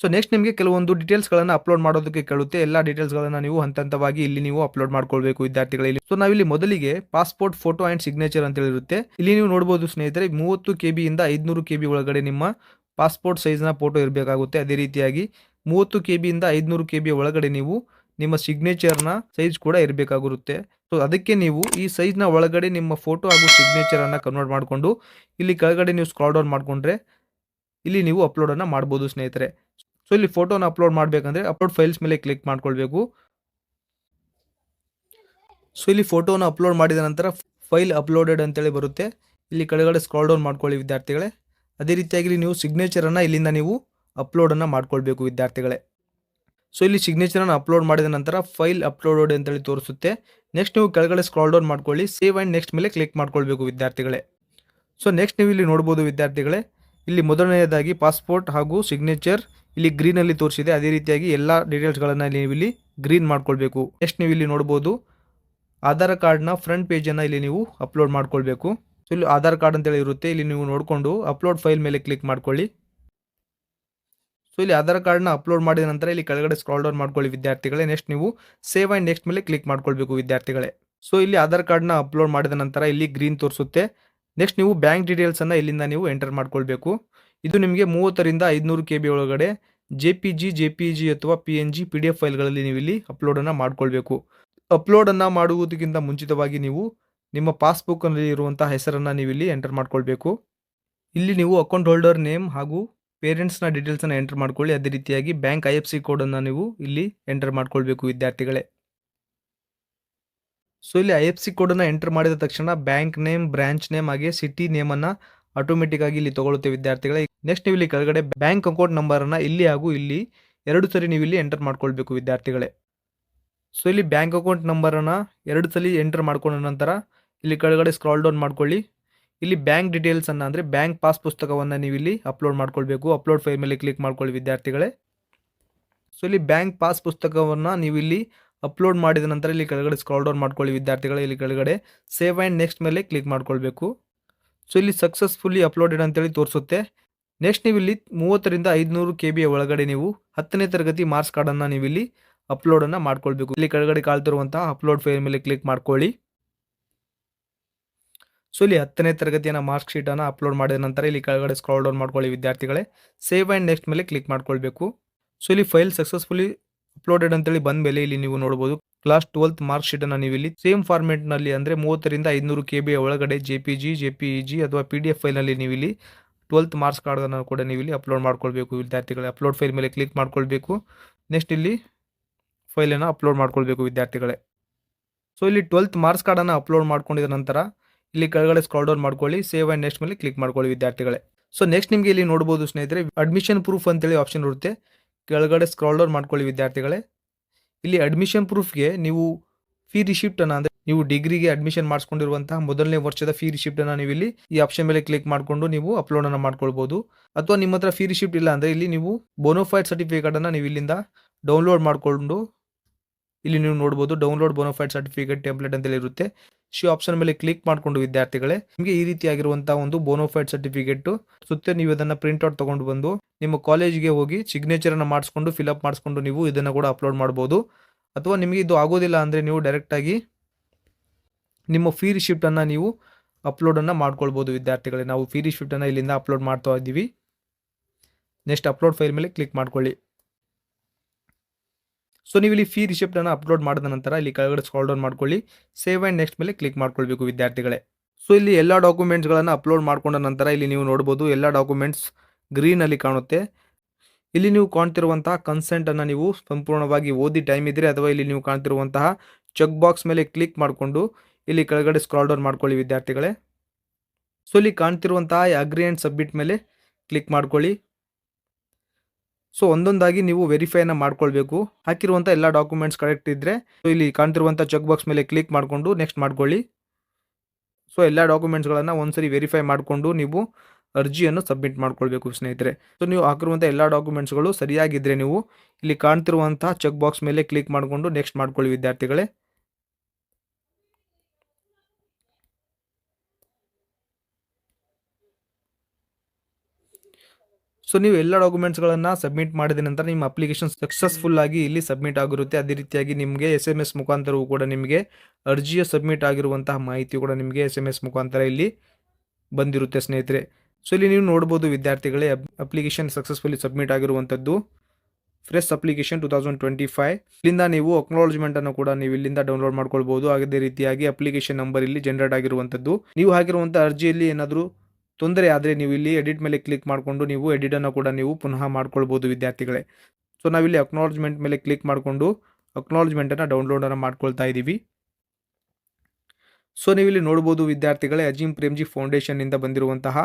ಸೊ ನೆಕ್ಸ್ಟ್ ನಿಮಗೆ ಕೆಲವೊಂದು ಡೀಟೇಲ್ಸ್ಗಳನ್ನು ಅಪ್ಲೋಡ್ ಮಾಡೋದಕ್ಕೆ ಕೇಳುತ್ತೆ. ಎಲ್ಲ ಡೀಟೇಲ್ಸ್ಗಳನ್ನು ನೀವು ಹಂತ ಹಂತವಾಗಿ ಇಲ್ಲಿ ನೀವು ಅಪ್ಲೋಡ್ ಮಾಡ್ಕೊಳ್ಬೇಕು ವಿದ್ಯಾರ್ಥಿಗಳಲ್ಲಿ ಸೊ ನಾವಿಲ್ಲಿ ಮೊದಲಿಗೆ ಪಾಸ್ಪೋರ್ಟ್ ಫೋಟೋ ಆ್ಯಂಡ್ ಸಿಗ್ನೇಚರ್ ಅಂತ ಹೇಳಿರುತ್ತೆ. ಇಲ್ಲಿ ನೀವು ನೋಡ್ಬೋದು ಸ್ನೇಹಿತರೆ, ಮೂವತ್ತು ಕೆ ಬಿಯಿಂದ ಐದುನೂರು ಕೆ ಬಿ ಒಳಗಡೆ ನಿಮ್ಮ ಪಾಸ್ಪೋರ್ಟ್ ಸೈಜ್ನ ಫೋಟೋ ಇರಬೇಕಾಗುತ್ತೆ. ಅದೇ ರೀತಿಯಾಗಿ ಮೂವತ್ತು ಕೆ ಬಿಯಿಂದ ಐದುನೂರು ಕೆ ಬಿ ಒಳಗಡೆ ನೀವು ನಿಮ್ಮ ಸಿಗ್ನೇಚರ್ನ ಸೈಜ್ ಕೂಡ ಇರಬೇಕಾಗಿರುತ್ತೆ. ಸೊ ಅದಕ್ಕೆ ನೀವು ಈ ಸೈಜ್ನ ಒಳಗಡೆ ನಿಮ್ಮ ಫೋಟೋ ಹಾಗೂ ಸಿಗ್ನೇಚರನ್ನು ಕನ್ವರ್ಟ್ ಮಾಡಿಕೊಂಡು ಇಲ್ಲಿ ಕೆಳಗಡೆ ನೀವು ಸ್ಕ್ರಾಲ್ ಡೌನ್ ಮಾಡಿಕೊಂಡ್ರೆ ಇಲ್ಲಿ ನೀವು ಅಪ್ಲೋಡನ್ನು ಮಾಡ್ಬೋದು ಸ್ನೇಹಿತರೆ. ಸೊ ಇಲ್ಲಿ ಫೋಟೋನ ಅಪ್ಲೋಡ್ ಮಾಡಬೇಕಂದ್ರೆ ಅಪ್ಲೋಡ್ ಫೈಲ್ಸ್ ಮೇಲೆ ಕ್ಲಿಕ್ ಮಾಡ್ಕೊಳ್ಬೇಕು. ಸೊ ಇಲ್ಲಿ ಫೋಟೋನ ಅಪ್ಲೋಡ್ ಮಾಡಿದ ನಂತರ ಫೈಲ್ ಅಪ್ಲೋಡೆಡ್ ಅಂತೇಳಿ ಬರುತ್ತೆ. ಇಲ್ಲಿ ಕೆಳಗಡೆ ಸ್ಕ್ರಾಲ್ ಡೌನ್ ಮಾಡ್ಕೊಳ್ಳಿ ವಿದ್ಯಾರ್ಥಿಗಳೇ. ಅದೇ ರೀತಿಯಾಗಿ ನೀವು ಸಿಗ್ನೇಚರನ್ನು ಇಲ್ಲಿಂದ ನೀವು ಅಪ್ಲೋಡನ್ನು ಮಾಡ್ಕೊಳ್ಬೇಕು ವಿದ್ಯಾರ್ಥಿಗಳೇ. ಸೊ ಇಲ್ಲಿ ಸಿಗ್ನೇಚರನ್ನು ಅಪ್ಲೋಡ್ ಮಾಡಿದ ನಂತರ ಫೈಲ್ ಅಪ್ಲೋಡೆಡ್ ಅಂತೇಳಿ ತೋರಿಸುತ್ತೆ. ನೆಕ್ಸ್ಟ್ ನೀವು ಕೆಳಗಡೆ ಸ್ಕ್ರಾಲ್ ಡೌನ್ ಮಾಡ್ಕೊಳ್ಳಿ. ಸೇವ್ ಆ್ಯಂಡ್ ನೆಕ್ಸ್ಟ್ ಮೇಲೆ ಕ್ಲಿಕ್ ಮಾಡ್ಕೊಳ್ಬೇಕು ವಿದ್ಯಾರ್ಥಿಗಳೇ. ಸೊ ನೆಕ್ಸ್ಟ್ ನೀವು ಇಲ್ಲಿ ನೋಡ್ಬೋದು ವಿದ್ಯಾರ್ಥಿಗಳೇ. ಇಲ್ಲಿ ಮೊದಲನೆಯದಾಗಿ ಪಾಸ್ಪೋರ್ಟ್ ಹಾಗೂ ಸಿಗ್ನೇಚರ್ ಇಲ್ಲಿ ಗ್ರೀನಲ್ಲಿ ತೋರಿಸಿದೆ. ಅದೇ ರೀತಿಯಾಗಿ ಎಲ್ಲ ಡೀಟೇಲ್ಸ್ಗಳನ್ನು ನೀವು ಇಲ್ಲಿ ಗ್ರೀನ್ ಮಾಡ್ಕೊಳ್ಬೇಕು. ನೆಕ್ಸ್ಟ್ ನೀವು ಇಲ್ಲಿ ನೋಡ್ಬೋದು ಆಧಾರ್ ಕಾರ್ಡ್ನ ಫ್ರಂಟ್ ಪೇಜನ್ನು ಇಲ್ಲಿ ನೀವು ಅಪ್ಲೋಡ್ ಮಾಡ್ಕೊಳ್ಬೇಕು. ಸೊ ಇಲ್ಲಿ ಆಧಾರ್ ಕಾರ್ಡ್ ಅಂತೇಳಿ ಇರುತ್ತೆ. ಇಲ್ಲಿ ನೀವು ನೋಡಿಕೊಂಡು ಅಪ್ಲೋಡ್ ಫೈಲ್ ಮೇಲೆ ಕ್ಲಿಕ್ ಮಾಡ್ಕೊಳ್ಳಿ. ಸೊ ಇಲ್ಲಿ ಆಧಾರ್ ಕಾರ್ಡ್ನ ಅಪ್ಲೋಡ್ ಮಾಡಿದ ನಂತರ ಇಲ್ಲಿ ಕೆಳಗಡೆ ಸ್ಕ್ರಾಲ್ ಡೌನ್ ಮಾಡ್ಕೊಳ್ಳಿ ವಿದ್ಯಾರ್ಥಿಗಳೇ. ನೆಕ್ಸ್ಟ್ ನೀವು ಸೇವ್ ಆ್ಯಂಡ್ ನೆಕ್ಸ್ಟ್ ಮೇಲೆ ಕ್ಲಿಕ್ ಮಾಡ್ಕೊಳ್ಬೇಕು ವಿದ್ಯಾರ್ಥಿಗಳೇ. ಸೊ ಇಲ್ಲಿ ಆಧಾರ್ ಕಾರ್ಡ್ನ ಅಪ್ಲೋಡ್ ಮಾಡಿದ ನಂತರ ಇಲ್ಲಿ ಗ್ರೀನ್ ತೋರಿಸುತ್ತೆ. ನೆಕ್ಸ್ಟ್ ನೀವು ಬ್ಯಾಂಕ್ ಡೀಟೇಲ್ಸನ್ನು ಇಲ್ಲಿಂದ ನೀವು ಎಂಟರ್ ಮಾಡ್ಕೊಳ್ಬೇಕು. ಇದು ನಿಮಗೆ ಮೂವತ್ತರಿಂದ ಐದುನೂರು ಕೆ ಬಿ ಒಳಗಡೆ J P G J P G ಅಥವಾ P N G P D F ಫೈಲ್ಗಳಲ್ಲಿ ನೀವು ಇಲ್ಲಿ ಅಪ್ಲೋಡನ್ನು ಮಾಡ್ಕೊಳ್ಬೇಕು. ಅಪ್ಲೋಡನ್ನು ಮಾಡುವುದಕ್ಕಿಂತ ಮುಂಚಿತವಾಗಿ ನೀವು ನಿಮ್ಮ ಪಾಸ್ಬುಕ್ನಲ್ಲಿ ಇರುವಂಥ ಹೆಸರನ್ನು ನೀವು ಇಲ್ಲಿ ಎಂಟರ್ ಮಾಡ್ಕೊಳ್ಬೇಕು. ಇಲ್ಲಿ ನೀವು ಅಕೌಂಟ್ ಹೋಲ್ಡರ್ ನೇಮ್ ಹಾಗೂ ಪೇರೆಂಟ್ಸ್ನ ಡೀಟೇಲ್ಸನ್ನು ಎಂಟರ್ ಮಾಡ್ಕೊಳ್ಳಿ. ಅದೇ ರೀತಿಯಾಗಿ ಬ್ಯಾಂಕ್ ಐ ಎಫ್ ಸಿ ಕೋಡನ್ನು ನೀವು ಇಲ್ಲಿ ಎಂಟರ್ ಮಾಡ್ಕೊಳ್ಬೇಕು ವಿದ್ಯಾರ್ಥಿಗಳೇ. ಸೊ ಇಲ್ಲಿ ಐ ಎಫ್ ಸಿ ಕೋಡನ್ನು ಎಂಟರ್ ಮಾಡಿದ ತಕ್ಷಣ ಬ್ಯಾಂಕ್ ನೇಮ್ ಬ್ರಾಂಚ್ ನೇಮ್ ಹಾಗೆ ಸಿಟಿ ನೇಮನ್ನು ಆಟೋಮೆಟಿಕ್ ಆಗಿ ಇಲ್ಲಿ ತಗೊಳುತ್ತೆ ವಿದ್ಯಾರ್ಥಿಗಳೇ. ನೆಕ್ಸ್ಟ್ ನೀವು ಇಲ್ಲಿ ಕೆಳಗಡೆ ಬ್ಯಾಂಕ್ ಅಕೌಂಟ್ ನಂಬರನ್ನು ಇಲ್ಲಿ ಹಾಗೂ ಇಲ್ಲಿ ಎರಡು ಸರಿ ನೀವು ಇಲ್ಲಿ ಎಂಟರ್ ಮಾಡ್ಕೊಳ್ಬೇಕು ವಿದ್ಯಾರ್ಥಿಗಳೇ. ಸೊ ಇಲ್ಲಿ ಬ್ಯಾಂಕ್ ಅಕೌಂಟ್ ನಂಬರನ್ನು ಎರಡು ಸಲ ಎಂಟರ್ ಮಾಡ್ಕೊಂಡ ನಂತರ ಇಲ್ಲಿ ಕೆಳಗಡೆ ಸ್ಕ್ರಾಲ್ ಡೌನ್ ಮಾಡ್ಕೊಳ್ಳಿ. ಇಲ್ಲಿ ಬ್ಯಾಂಕ್ ಡೀಟೇಲ್ಸನ್ನು ಅಂದರೆ ಬ್ಯಾಂಕ್ ಪಾಸ್ ಪುಸ್ತಕವನ್ನು ನೀವು ಇಲ್ಲಿ ಅಪ್ಲೋಡ್ ಮಾಡ್ಕೊಳ್ಬೇಕು. ಅಪ್ಲೋಡ್ ಫೈಲ್ ಮೇಲೆ ಕ್ಲಿಕ್ ಮಾಡ್ಕೊಳ್ಳಿ ವಿದ್ಯಾರ್ಥಿಗಳೇ. ಸೊ ಇಲ್ಲಿ ಬ್ಯಾಂಕ್ ಪಾಸ್ ಪುಸ್ತಕವನ್ನು ನೀವು ಇಲ್ಲಿ ಅಪ್ಲೋಡ್ ಮಾಡಿದ ನಂತರ ಇಲ್ಲಿ ಕೆಳಗಡೆ ಸ್ಕ್ರಾಲ್ ಡೌನ್ ಮಾಡ್ಕೊಳ್ಳಿ ವಿದ್ಯಾರ್ಥಿಗಳೇ, ಇಲ್ಲಿ ಕೆಳಗಡೆ ಸೇವ್ ಆ್ಯಂಡ್ ನೆಕ್ಸ್ಟ್ ಮೇಲೆ ಕ್ಲಿಕ್ ಮಾಡ್ಕೊಳ್ಬೇಕು. ಸೊ ಇಲ್ಲಿ ಸಕ್ಸಸ್ಫುಲ್ಲಿ ಅಪ್ಲೋಡೆಡ್ ಅಂತೇಳಿ ತೋರಿಸುತ್ತೆ. ನೆಕ್ಸ್ಟ್ ನೀವು ಇಲ್ಲಿ ಮೂವತ್ತರಿಂದ ಐದುನೂರು ಕೆ ಬಿಯ ಒಳಗಡೆ ನೀವು ಹತ್ತನೇ ತರಗತಿ ಮಾರ್ಕ್ಸ್ ಕಾರ್ಡನ್ನು ನೀವು ಇಲ್ಲಿ ಅಪ್ಲೋಡನ್ನು ಮಾಡ್ಕೊಳ್ಬೇಕು. ಇಲ್ಲಿ ಕೆಳಗಡೆ ಕಾಲ್ತಿರುವಂತಹ ಅಪ್ಲೋಡ್ ಫೈಲ್ ಮೇಲೆ ಕ್ಲಿಕ್ ಮಾಡ್ಕೊಳ್ಳಿ. ಸೊ ಇಲ್ಲಿ ಹತ್ತನೇ ತರಗತಿಯನ್ನು ಮಾರ್ಕ್ ಶೀಟನ್ನು ಅಪ್ಲೋಡ್ ಮಾಡಿದ ನಂತರ ಇಲ್ಲಿ ಕೆಳಗಡೆ ಸ್ಕ್ರಾಲ್ ಡೌನ್ ಮಾಡ್ಕೊಳ್ಳಿ ವಿದ್ಯಾರ್ಥಿಗಳೇ. ಸೇವ್ ಆ್ಯಂಡ್ ನೆಕ್ಸ್ಟ್ ಮೇಲೆ ಕ್ಲಿಕ್ ಮಾಡ್ಕೊಳ್ಬೇಕು. ಸೊ ಇಲ್ಲಿ ಫೈಲ್ ಸಕ್ಸಸ್ಫುಲಿ ಅಪ್ಲೋಡೆಡ್ ಅಂತೇಳಿ ಬಂದ ಮೇಲೆ ಇಲ್ಲಿ ನೀವು ನೋಡ್ಬೋದು ಕ್ಲಾಸ್ ಟ್ವೆಲ್ತ್ ಮಾರ್ಕ್ ಶೀಟನ್ನು ನೀವು ಇಲ್ಲಿ ಸೇಮ್ ಫಾರ್ಮೆಟ್ನಲ್ಲಿ ಅಂದರೆ ಮೂವತ್ತರಿಂದ ಐದುನೂರು ಕೆ ಬಿ ಒಳಗಡೆ J P G J P E G ಅಥವಾ ಪಿ ಡಿ ಎಫ್ ಫೈಲ್ನಲ್ಲಿ ನೀವು ಇಲ್ಲಿ ಟ್ವೆಲ್ತ್ ಮಾರ್ಕ್ಸ್ ಕಾರ್ಡನ್ನು ಕೂಡ ನೀವು ಇಲ್ಲಿ ಅಪ್ಲೋಡ್ ಮಾಡ್ಕೊಳ್ಬೇಕು ವಿದ್ಯಾರ್ಥಿಗಳೇ. ಅಪ್ಲೋಡ್ ಫೈಲ್ ಮೇಲೆ ಕ್ಲಿಕ್ ಮಾಡ್ಕೊಳ್ಬೇಕು. ನೆಕ್ಸ್ಟ್ ಇಲ್ಲಿ ಫೈಲನ್ನು ಅಪ್ಲೋಡ್ ಮಾಡ್ಕೊಳ್ಬೇಕು ವಿದ್ಯಾರ್ಥಿಗಳೇ. ಸೊ ಇಲ್ಲಿ ಟ್ವೆಲ್ತ್ ಮಾರ್ಕ್ಸ್ ಕಾರ್ಡನ್ನು ಅಪ್ಲೋಡ್ ಮಾಡ್ಕೊಂಡಿದ ನಂತರ ಇಲ್ಲಿ ಕೆಳಗಡೆ ಸ್ಕ್ರಾಲ್ ಡೌನ್ ಮಾಡ್ಕೊಳ್ಳಿ ಸೇವ್ ಆ್ಯಂಡ್ ನೆಕ್ಸ್ಟ್ ಮೇಲೆ ಕ್ಲಿಕ್ ಮಾಡ್ಕೊಳ್ಳಿ ವಿದ್ಯಾರ್ಥಿಗಳೇ. ಸೊ ನೆಕ್ಸ್ಟ್ ನಿಮಗೆ ಇಲ್ಲಿ ನೋಡ್ಬೋದು ಸ್ನೇಹಿತರೆ ಅಡ್ಮಿಷನ್ ಪ್ರೂಫ್ ಅಂತೇಳಿ ಆಪ್ಷನ್ ಇರುತ್ತೆ. ಕೆಳಗಡೆ ಸ್ಕ್ರಾಲ್ ಡೌನ್ ಮಾಡ್ಕೊಳ್ಳಿ ವಿದ್ಯಾರ್ಥಿಗಳೇ. ಇಲ್ಲಿ ಅಡ್ಮಿಷನ್ ಪ್ರೂಫ್ಗೆ ನೀವು ಫೀ ರಿಸಿಪ್ಟನ್ನು ಅಂದರೆ ನೀವು ಡಿಗ್ರಿಗೆ ಅಡ್ಮಿಷನ್ ಮಾಡಿಸ್ಕೊಂಡಿರುವಂತಹ ಮೊದಲನೇ ವರ್ಷದ ಫೀ ರಿಸಿಪ್ಟನ್ನು ನೀವು ಇಲ್ಲಿ ಈ ಆಪ್ಷನ್ ಮೇಲೆ ಕ್ಲಿಕ್ ಮಾಡಿಕೊಂಡು ನೀವು ಅಪ್ಲೋಡ್ ಅನ್ನ ಮಾಡ್ಕೊಳ್ಬಹುದು ಅಥವಾ ನಿಮ್ಮ ಹತ್ರ ಫೀ ರಿಸಿಪ್ಟ್ ಇಲ್ಲ ಅಂದರೆ ಇಲ್ಲಿ ನೀವು ಬೋನೋಫೈಡ್ ಸರ್ಟಿಫಿಕೇಟ್ ಅನ್ನ ನೀವು ಇಲ್ಲಿಂದ ಡೌನ್ಲೋಡ್ ಮಾಡಿಕೊಂಡು ಇಲ್ಲಿ ನೀವು ನೋಡ್ಬೋದು ಡೌನ್ಲೋಡ್ ಬೋನೋಫೈಡ್ ಸರ್ಟಿಫಿಕೇಟ್ ಟೆಂಪ್ಲೇಟ್ ಅಂತೇಳಿ ಇರುತ್ತೆ. ಶಿ ಆಪ್ಷನ್ ಮೇಲೆ ಕ್ಲಿಕ್ ಮಾಡಿಕೊಂಡು ವಿದ್ಯಾರ್ಥಿಗಳೇ, ನಿಮಗೆ ಈ ರೀತಿಯಾಗಿರುವಂತಹ ಒಂದು ಬೋನೋಫೈಡ್ ಸರ್ಟಿಫಿಕೇಟ್ ಸುತ್ತ ನೀವು ಇದನ್ನು ಪ್ರಿಂಟ್ಔಟ್ ತಗೊಂಡು ಬಂದು, ನಿಮ್ಮ ಕಾಲೇಜಿಗೆ ಹೋಗಿ ಸಿಗ್ನೇಚರ್ ಸಿಗ್ನೇಚರನ್ನು ಮಾಡಿಸ್ಕೊಂಡು ಫಿಲಪ್ ಮಾಡಿಸ್ಕೊಂಡು ನೀವು ಇದನ್ನು ಕೂಡ ಅಪ್ಲೋಡ್ ಮಾಡ್ಬೋದು. ಅಥವಾ ನಿಮಗೆ ಇದು ಆಗೋದಿಲ್ಲ ಅಂದರೆ ನೀವು ಡೈರೆಕ್ಟಾಗಿ ನಿಮ್ಮ ಫೀ ರಿಸಿಪ್ಟನ್ನು ನೀವು ಅಪ್ಲೋಡನ್ನು ಮಾಡ್ಕೊಳ್ಬೋದು ವಿದ್ಯಾರ್ಥಿಗಳೇ. ನಾವು ಫೀ ರಿಸಿಪ್ಟನ್ನು ಇಲ್ಲಿಂದ ಅಪ್ಲೋಡ್ ಮಾಡ್ತಾ ಇದ್ದೀವಿ. ನೆಕ್ಸ್ಟ್ ಅಪ್ಲೋಡ್ ಫೈಲ್ ಮೇಲೆ ಕ್ಲಿಕ್ ಮಾಡ್ಕೊಳ್ಳಿ. ಸೊ ನೀವು ಇಲ್ಲಿ ಫೀ ರಿಸಿಪ್ಟನ್ನು ಅಪ್ಲೋಡ್ ಮಾಡಿದ ನಂತರ ಇಲ್ಲಿ ಕೆಳಗಡೆ ಸ್ಕಾಲ್ ಡೌನ್ ಮಾಡ್ಕೊಳ್ಳಿ. ಸೇವ್ ಆ್ಯಂಡ್ ನೆಕ್ಸ್ಟ್ ಮೇಲೆ ಕ್ಲಿಕ್ ಮಾಡ್ಕೊಳ್ಬೇಕು ವಿದ್ಯಾರ್ಥಿಗಳೇ. ಸೊ ಇಲ್ಲಿ ಎಲ್ಲ ಡಾಕ್ಯುಮೆಂಟ್ಸ್ಗಳನ್ನು ಅಪ್ಲೋಡ್ ಮಾಡ್ಕೊಂಡ ನಂತರ ಇಲ್ಲಿ ನೀವು ನೋಡ್ಬೋದು ಎಲ್ಲ ಡಾಕ್ಯುಮೆಂಟ್ಸ್ ಗ್ರೀನಲ್ಲಿ ಕಾಣುತ್ತೆ. ಇಲ್ಲಿ ನೀವು ಕಾಣ್ತಿರುವಂತಹ ಕನ್ಸೆಂಟನ್ನು ನೀವು ಸಂಪೂರ್ಣವಾಗಿ ಓದಿ ಟೈಮ್ ಇದ್ದರೆ ಅಥವಾ ಇಲ್ಲಿ ನೀವು ಕಾಣ್ತಿರುವಂತಹ ಚೆಕ್ ಬಾಕ್ಸ್ ಮೇಲೆ ಕ್ಲಿಕ್ ಮಾಡಿಕೊಂಡು ಇಲ್ಲಿ ಕೆಳಗಡೆ ಸ್ಕ್ರಾಲ್ ಡೌನ್ ಮಾಡ್ಕೊಳ್ಳಿ ವಿದ್ಯಾರ್ಥಿಗಳೇ. ಸೊ ಇಲ್ಲಿ ಕಾಣ್ತಿರುವಂತಹ ಅಗ್ರಿ ಆ್ಯಂಡ್ ಸಬ್ಮಿಟ್ ಮೇಲೆ ಕ್ಲಿಕ್ ಮಾಡ್ಕೊಳ್ಳಿ. ಸೊ ಒಂದೊಂದಾಗಿ ನೀವು ವೆರಿಫೈನ ಮಾಡ್ಕೊಳ್ಬೇಕು. ಹಾಕಿರುವಂಥ ಎಲ್ಲ ಡಾಕ್ಯುಮೆಂಟ್ಸ್ ಕರೆಕ್ಟ್ ಇದ್ದರೆ ಸೊ ಇಲ್ಲಿ ಕಾಣ್ತಿರುವಂಥ ಚೆಕ್ ಬಾಕ್ಸ್ ಮೇಲೆ ಕ್ಲಿಕ್ ಮಾಡಿಕೊಂಡು ನೆಕ್ಸ್ಟ್ ಮಾಡ್ಕೊಳ್ಳಿ. ಸೊ ಎಲ್ಲ ಡಾಕ್ಯುಮೆಂಟ್ಸ್ಗಳನ್ನು ಒಂದ್ಸರಿ ವೆರಿಫೈ ಮಾಡಿಕೊಂಡು ನೀವು ಅರ್ಜಿಯನ್ನು ಸಬ್ಮಿಟ್ ಮಾಡ್ಕೊಳ್ಬೇಕು ಸ್ನೇಹಿತರೆ. ಸೊ ನೀವು ಹಾಕಿರುವಂಥ ಎಲ್ಲ ಡಾಕ್ಯುಮೆಂಟ್ಸ್ಗಳು ಸರಿಯಾಗಿದ್ರೆ ನೀವು ಇಲ್ಲಿ ಕಾಣ್ತಿರುವಂತಹ ಚೆಕ್ ಬಾಕ್ಸ್ ಮೇಲೆ ಕ್ಲಿಕ್ ಮಾಡಿಕೊಂಡು ನೆಕ್ಸ್ಟ್ ಮಾಡ್ಕೊಳ್ಳಿ ವಿದ್ಯಾರ್ಥಿಗಳೇ. ಸೊ ನೀವು ಎಲ್ಲ ಡಾಕ್ಯುಮೆಂಟ್ಸ್ಗಳನ್ನು ಸಬ್ಮಿಟ್ ಮಾಡಿದ ನಂತರ ನಿಮ್ಮ ಅಪ್ಲಿಕೇಶನ್ ಸಕ್ಸಸ್ಫುಲ್ ಆಗಿ ಇಲ್ಲಿ ಸಬ್ಮಿಟ್ ಆಗಿರುತ್ತೆ. ಅದೇ ರೀತಿಯಾಗಿ ನಿಮಗೆ ಎಸ್ ಎಂ ಎಸ್ ಮುಖಾಂತರವೂ ಕೂಡ ನಿಮಗೆ ಅರ್ಜಿಯ ಸಬ್ಮಿಟ್ ಆಗಿರುವಂತಹ ಮಾಹಿತಿ ಕೂಡ ನಿಮಗೆ ಎಸ್ ಎಂ ಎಸ್ ಮುಖಾಂತರ ಇಲ್ಲಿ ಬಂದಿರುತ್ತೆ ಸ್ನೇಹಿತರೆ. ಸೊ ಇಲ್ಲಿ ನೀವು ನೋಡ್ಬೋದು ವಿದ್ಯಾರ್ಥಿಗಳೇ ಅಪ್ಲಿಕೇಶನ್ ಸಕ್ಸಸ್ಫುಲಿ ಸಬ್ಮಿಟ್ ಆಗಿರುವಂಥದ್ದು. Fresh application two thousand twenty five ಇಲ್ಲಿಂದ ನೀವು ಅಕ್ನಾಲಜ್ಮೆಂಟನ್ನು ಕೂಡ ನೀವು ಇಲ್ಲಿಂದ ಡೌನ್ಲೋಡ್ ಮಾಡ್ಕೊಳ್ಬೋದು. ಅದೇ ರೀತಿಯಾಗಿ ಅಪ್ಲಿಕೇಶನ್ ನಂಬರ್ ಇಲ್ಲಿ ಜನರೇಟ್ ಆಗಿರುವಂಥದ್ದು. ನೀವು ಹಾಕಿರುವಂಥ ಅರ್ಜಿಯಲ್ಲಿ ಏನಾದರೂ ತೊಂದರೆ ಆದರೆ ನೀವು ಇಲ್ಲಿ ಎಡಿಟ್ ಮೇಲೆ ಕ್ಲಿಕ್ ಮಾಡಿಕೊಂಡು ನೀವು ಎಡಿಟನ್ನು ಕೂಡ ನೀವು ಪುನಃ ಮಾಡ್ಕೊಳ್ಬೋದು ವಿದ್ಯಾರ್ಥಿಗಳೇ. ಸೊ ನಾವಿಲ್ಲಿ ಅಕ್ನಾಲಜ್ಮೆಂಟ್ ಮೇಲೆ ಕ್ಲಿಕ್ ಮಾಡಿಕೊಂಡು ಅಕ್ನಾಲಜ್ಮೆಂಟನ್ನು ಡೌನ್ಲೋಡನ್ನು ಮಾಡ್ಕೊಳ್ತಾ ಇದ್ದೀವಿ. ಸೊ ನೀವು ಇಲ್ಲಿ ನೋಡ್ಬೋದು ವಿದ್ಯಾರ್ಥಿಗಳೇ ಅಜೀಂ ಪ್ರೇಮ್ಜಿ ಫೌಂಡೇಶನ್ನಿಂದ ಬಂದಿರುವಂತಹ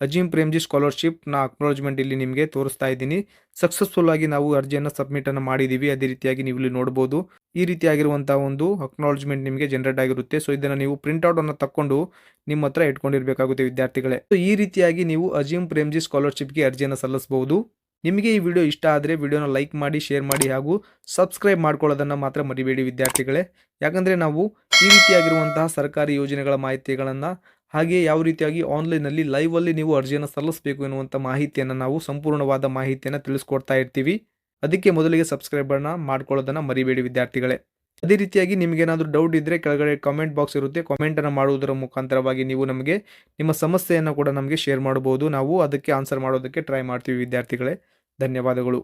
ಅಜೀಂ ಪ್ರೇಮ್ಜಿ ಸ್ಕಾಲರ್ಶಿಪ್ನ ಅಕ್ನಾಲಜ್ಮೆಂಟ್ ಇಲ್ಲಿ ನಿಮಗೆ ತೋರಿಸ್ತಾ ಇದ್ದೀನಿ. ಸಕ್ಸಸ್ಫುಲ್ ಆಗಿ ನಾವು ಅರ್ಜಿಯನ್ನು ಸಬ್ಮಿಟ್ ಅನ್ನು ಮಾಡಿದ್ದೀವಿ ಅದೇ ರೀತಿಯಾಗಿ ನೀವು ಇಲ್ಲಿ ನೋಡಬಹುದು ಈ ರೀತಿಯಾಗಿರುವಂತಹ ಒಂದು ಅಕ್ನಾಲಜ್ಮೆಂಟ್ ನಿಮಗೆ ಜನರೇಟ್ ಆಗಿರುತ್ತೆ. ಸೊ, ಇದನ್ನು ನೀವು ಪ್ರಿಂಟ್ಔಟ್ ಅನ್ನು ತಕ್ಕೊಂಡು ನಿಮ್ಮ ಹತ್ರ ಇಟ್ಕೊಂಡಿರಬೇಕಾಗುತ್ತೆ ವಿದ್ಯಾರ್ಥಿಗಳೇ. ಸೊ, ಈ ರೀತಿಯಾಗಿ ನೀವು ಅಜೀಂ ಪ್ರೇಮ್ಜಿ ಸ್ಕಾಲರ್ಶಿಪ್ಗೆ ಅರ್ಜಿಯನ್ನು ಸಲ್ಲಿಸಬಹುದು ನಿಮಗೆ ಈ ವಿಡಿಯೋ ಇಷ್ಟ ಆದರೆ ವಿಡಿಯೋನ ಲೈಕ್ ಮಾಡಿ, ಶೇರ್ ಮಾಡಿ ಹಾಗೂ ಸಬ್ಸ್ಕ್ರೈಬ್ ಮಾಡ್ಕೊಳ್ಳೋದನ್ನು ಮಾತ್ರ ಮರಿಬೇಡಿ ವಿದ್ಯಾರ್ಥಿಗಳೇ. ಯಾಕಂದರೆ ನಾವು ಈ ರೀತಿಯಾಗಿರುವಂತಹ ಸರ್ಕಾರಿ ಯೋಜನೆಗಳ ಮಾಹಿತಿಗಳನ್ನು ಹಾಗೆ ಯಾವ ರೀತಿಯಾಗಿ ಆನ್ಲೈನಲ್ಲಿ ಲೈವಲ್ಲಿ ನೀವು ಅರ್ಜಿಯನ್ನು ಸಲ್ಲಿಸಬೇಕು ಎನ್ನುವಂಥ ಮಾಹಿತಿಯನ್ನು ನಾವು ಸಂಪೂರ್ಣವಾದ ಮಾಹಿತಿಯನ್ನು ತಿಳಿಸ್ಕೊಡ್ತಾ ಇರ್ತೀವಿ. ಅದಕ್ಕೆ ಮೊದಲಿಗೆ ಸಬ್ಸ್ಕ್ರೈಬರ್ನ ಮಾಡ್ಕೊಳ್ಳೋದನ್ನು ಮರಿಬೇಡಿ ವಿದ್ಯಾರ್ಥಿಗಳೇ. ಅದೇ ರೀತಿಯಾಗಿ ನಿಮಗೇನಾದರೂ ಡೌಟ್ ಇದ್ದರೆ ಕೆಳಗಡೆ ಕಾಮೆಂಟ್ ಬಾಕ್ಸ್ ಇರುತ್ತೆ. ಕಾಮೆಂಟನ್ನು ಮಾಡುವುದರ ಮುಖಾಂತರವಾಗಿ ನೀವು ನಮಗೆ ನಿಮ್ಮ ಸಮಸ್ಯೆಯನ್ನು ಕೂಡ ನಮಗೆ ಶೇರ್ ಮಾಡಬಹುದು ನಾವು ಅದಕ್ಕೆ ಆನ್ಸರ್ ಮಾಡೋದಕ್ಕೆ ಟ್ರೈ ಮಾಡ್ತೀವಿ ವಿದ್ಯಾರ್ಥಿಗಳೇ. ಧನ್ಯವಾದಗಳು.